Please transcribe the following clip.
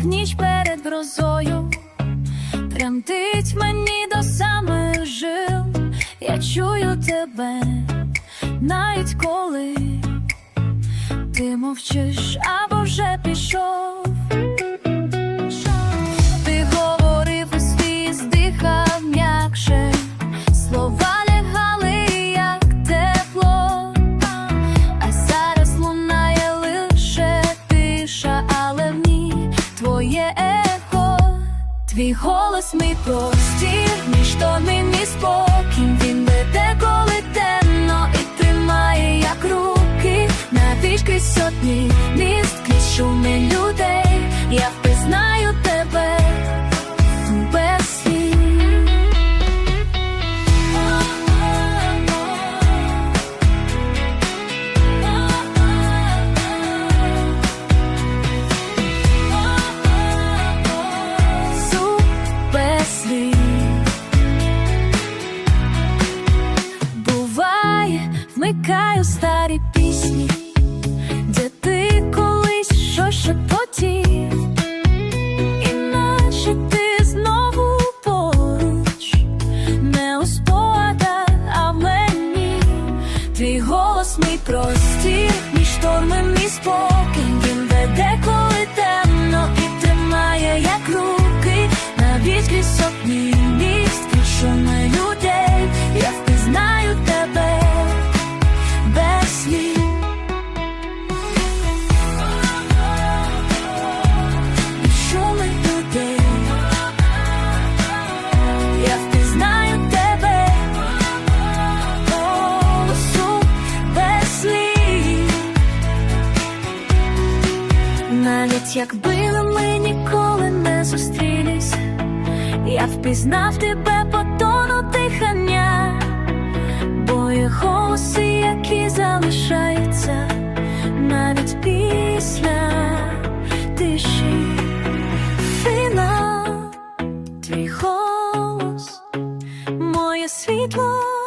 як ніч перед грозою, тремтить мені до самих жил. Я чую тебе, навіть коли ти мовчиш або твоє ехо, твій голос, мій простір, ніщо шторми, не спокій. Пісні, де ти колись щось шепотів, іначе ти знову поруч, не у а мені. Твій голос, мій простір, мій шторми, мій спокій. Він веде, коли темно, і тримає, як руки, навіть крізь Навіть якби ми ніколи не зустрілись, я впізнав тебе по тону дихання, бо є голоси, які залишаються навіть після тиші. Фінал, твій голос, моє світло.